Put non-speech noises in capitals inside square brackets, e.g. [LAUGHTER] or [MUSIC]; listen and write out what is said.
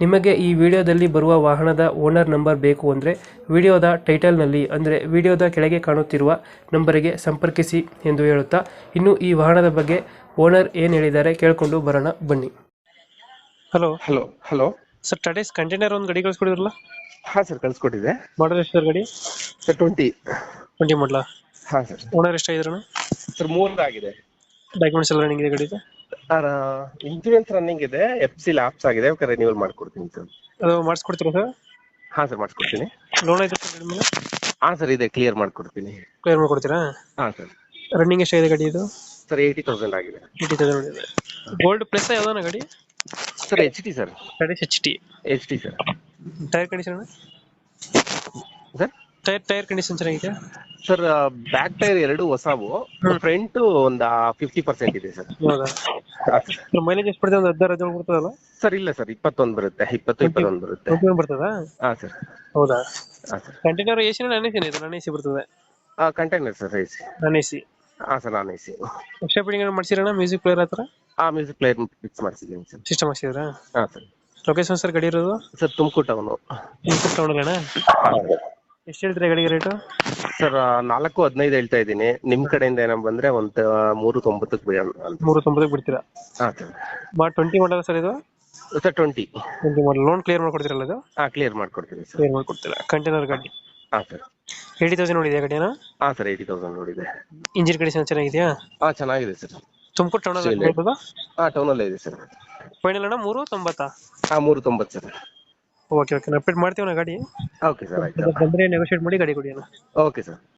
ನಿಮಗೆ ಈ ವಿಡಿಯೋದಲ್ಲಿ ಬರುವ ವಾಹನದ ಓನರ್ ನಂಬರ್ ಬೇಕು ಅಂದರೆ ವಿಡಿಯೋದ ಟೈಟಲ್ನಲ್ಲಿ ಅಂದರೆ ವಿಡಿಯೋದ ಕೆಳಗೆ ಕಾಣುತ್ತಿರುವ ನಂಬರಿಗೆ ಸಂಪರ್ಕಿಸಿ ಎಂದು ಹೇಳುತ್ತಾ ಇನ್ನು ಈ ವಾಹನದ ಬಗ್ಗೆ ಓನರ್ ಏನು ಹೇಳಿದ್ದಾರೆ ಕೇಳಿಕೊಂಡು ಬರೋಣ ಬನ್ನಿ. Hello. Hello hello. Sir today's container ಒಂದು ಗಡಿ ಕಳಿಸ್ಕೊಡಿದ್ರಲ್ಲ? ಹಾ ಸರ್ ಕಳ್ಸ್ಕೊಟ್ಟಿದೆ. ಮಾಡಲ್ ಎಷ್ಟು ಸರ್ ಗಡಿ? ಸರ್ ಟ್ವೆಂಟಿ ಟ್ವೆಂಟಿ ಮಾಡಲಾ ಹಾ ಸರ್. ಓನರ್ ಎಷ್ಟಾಗಿದ್ರಣ ಸರ್ ಮೂರದಾಗಿದೆ. ಡಾಕ್ಯುಮೆಂಟ್ಸ್ ಎಲ್ಲ ರನ್ನಿಂಗ್ ಇದೆ ಗಾಡಿದು? ಸರ್ ಇನ್ಸೂರೆನ್ಸ್ ರನ್ನಿಂಗ್ ಇದೆ ಎಫ್ ಸಿ ಲ್ಯಾಪ್ಸ್ ಆಗಿದೆ ಅವಕ್ಕೆ ರಿನ್ಯೂವಲ್ ಮಾಡ್ಕೊಡ್ತೀನಿ ಸರ್ ಅದು ಮಾಡಿಸ್ಕೊಡ್ತೀರಾ ಸರ್ ಹಾ ಸರ್ ಮಾಡ್ಸ್ಕೊಡ್ತೀನಿ. ಲೋನ್ ಐತೆ ಸರ್ ನಿಮ್ಮ ಮೇಲೆ ಹಾ ಸರ್ ಇದೆ ಕ್ಲಿಯರ್ ಮಾಡ್ಕೊಡ್ತೀನಿ. ಕ್ಲಿಯರ್ ಮಾಡ್ಕೊಡ್ತೀರಾ? ಹಾ ಸರ್ ರನ್ನಿಂಗ್ ಎಷ್ಟಾಗಿದೆ ಗಾಡಿ ಇದು? ಸರ್ ಏಯ್ಟಿ ತೌಸಂಡ್ ಆಗಿದೆ. ಏಯ್ಟಿ ತೌಸಂಡ್ ಇದೆ ಗೋಲ್ಡ್ ಪ್ಲಸ್ ಯಾವ್ದಾನ ಗಾಡಿ? ಸರ್ ಎಚ್ ಟಿ ಸರ್ ಗಾಡಿ H T H T sir tyre condition sir tyre tyre condition ಚೆನ್ನಾಗಿದೆ? ಸರ್ ಬ್ಯಾಕ್ ಟೈರ್ ಎರಡು ಹೊಸವು ಫ್ರಂಟ್ ಒಂದು ಫಿಫ್ಟಿ ಪರ್ಸೆಂಟ್ ಇದೆ ಸರ್ ಹೌದಾ? [LAUGHS] ಮೈಲೇಜ್ ಎಷ್ಟು ಬರ್ತದೆ ಒಂದು ಹದಿನಾರು ಹದಿನೇಳು ಬರ್ತದಲ್ಲ? ಸರ್ ಇಲ್ಲ ಸರ್ ಇಪ್ಪತ್ತೊಂದು ಬರುತ್ತೆ ಇಪ್ಪತ್ತು ಇಪ್ಪತ್ತೊಂದು ಬರುತ್ತೆ. ಟ್ವೆಂಟಿ ಒನ್ ಬರ್ತದಾ? ಹಾ ಸರ್. ಹೌದಾ? ಹಾ sir. Container A C non A C ಇದೆ? ನಾನ್ ಎ ಸಿ ಬರ್ತದೆ. Container sir A C. Non A C. ಹಾ sir non A C. Extra fitting ಏನು ಮಾಡ್ಸಿರೋಣ ಮ್ಯೂಸಿಕ್ ಪ್ಲೇಯರ್ ಹತ್ರ? ಆ ಮ್ಯೂಸಿಕ್ ಪ್ಲೇಯರ್ ಫಿಕ್ಸ್ ಮಾಡಿಸಿದ್ದೀನಿ ಸರ್. ಸಿಸ್ಟಮ್ ಹಾಕ್ಸಿದ್ರಾ? ಹಾ ಸರ್. ಲೊಕೇಶನ್ ಸರ್ ಗಡಿ ಇರೋದು? ಸರ್ ತುಮಕೂರು ಟೌನು ಇನ್ಪುಟ್ ತಗೊಂಡಲ್ಲ ಎಷ್ಟು ಹೇಳ್ತೀರಾ ಗಾಡಿಗೆ ರೇಟು ಸರ್ ನಾಲ್ಕು ಹದಿನೈದು ಹೇಳ್ತಾ ಇದ್ದೀನಿ. ನಿಮ್ ಕಡೆಯಿಂದ ಏನೋ ಬಂದ್ರೆ ಒಂದ್ ಮೂರು ತೊಂಬತ್ತಕ್ಕೆ ಬಿಡೋಣ ಅಂತ. ಮೂರು ತೊಂಬತ್ತಕ್ಕೆ ಬಿಡ್ತೀರಾ? ಹಾ ಸರ್. ಬಾ ಟ್ವೆಂಟಿ ಮಾಡಲ್ಲ ಸರ್ ಇದು? ಸರ್ ಟ್ವೆಂಟಿ ಟ್ವೆಂಟಿ ಮಾಡಲ್ ಲೋನ್ ಕ್ಲಿಯರ್ ಮಾಡ್ಕೊಡ್ತೀರಲ್ಲ ಇದು? ಹಾ ಕ್ಲಿಯರ್ ಮಾಡ್ಕೊಡ್ತೀನಿ ಸರ್. ಕ್ಲಿಯರ್ ಮಾಡ್ಕೊಡ್ತೀರಾ? ಕಂಟೈನರ್ ಗಾಡಿ. ಹಾ ಸರ್. ಏಯ್ಟಿ ತೌಸಂಡ್ ನೋಡಿದ್ಯಾ ಗಾಡಿನ ಹಾ ಸರ್ ಏಯ್ಟಿ ತೌಸಂಡ್ ನೋಡಿದೆ ಇಂಜಿನ್ ಕಂಡೀಷನ್ ಚೆನ್ನಾಗಿದೆಯಾ? ಹಾ ಚೆನ್ನಾಗಿದೆ ಸರ್. ತುಮಕೂರು ಟೌನಲ್ಲಿ ಹಾ ಟೌನಲ್ಲೇ ಇದೆ ಸರ್. ಫೈನಲ್ ಅಣ್ಣ ಮೂರು ತೊಂಬತ್ತಾ? ಹಾ ಮೂರು ತೊಂಬತ್ತು ಸರ್. ಓಕೆ ಓಕೆ ಅಪ್ಡೇಟ್ ಮಾಡ್ತೀವಿ ಗಾಡಿ. ಓಕೆ ಸರ್ ಆಯ್ತು ಬಂದರೆ ನೆಗೋಷಿಯೇಟ್ ಮಾಡಿ ಗಾಡಿ ಕೊಡಿ ಅಣ್ಣ. Okay sir